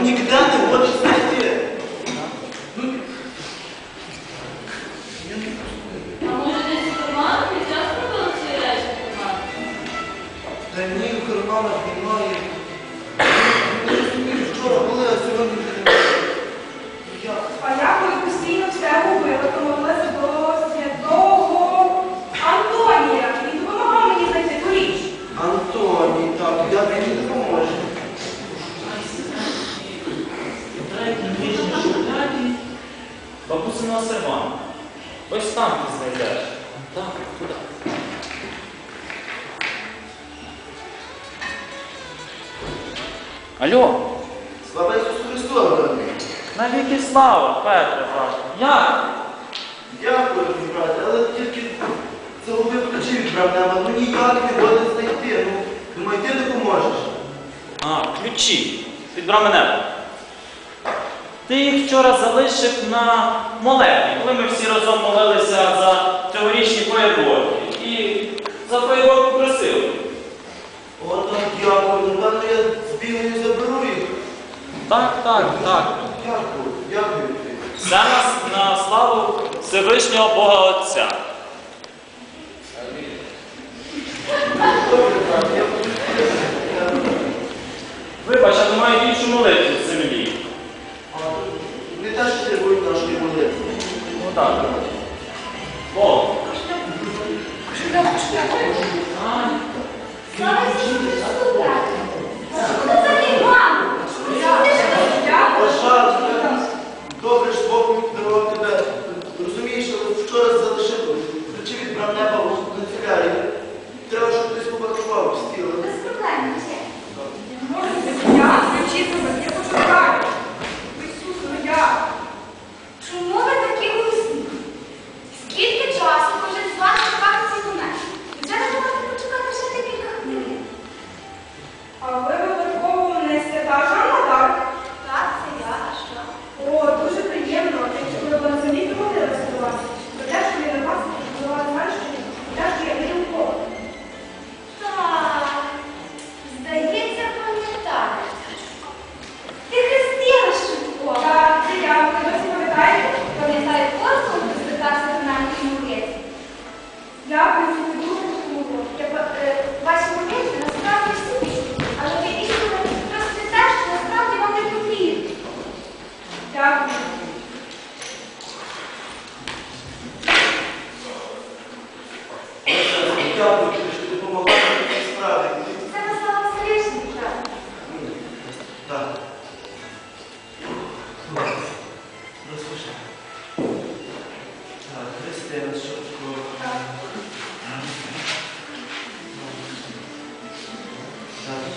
никогда на сервант. Ось там ти знайдеш. Так, туди. Алло? Слава Ісусу Христу, брате. Навіки слава, Петре, брате. Як? Дякую, брате, але тільки загубив ключі від але Ну ніяк не буде знайти. Ну, думаю, ти допоможеш. А, ключі. Від мене. Ти їх вчора залишив на молебні, коли ми всі разом молилися за теорічні поєдворки. І за поєдворку просили. От так дякую, ну, напевно, я збігаю і заберу їх. Так, так, так. Дякую, дякую. Все на, на славу Всевишнього Бога Отця. Вибач, але маю іншу молитву. tutardı. Natasha.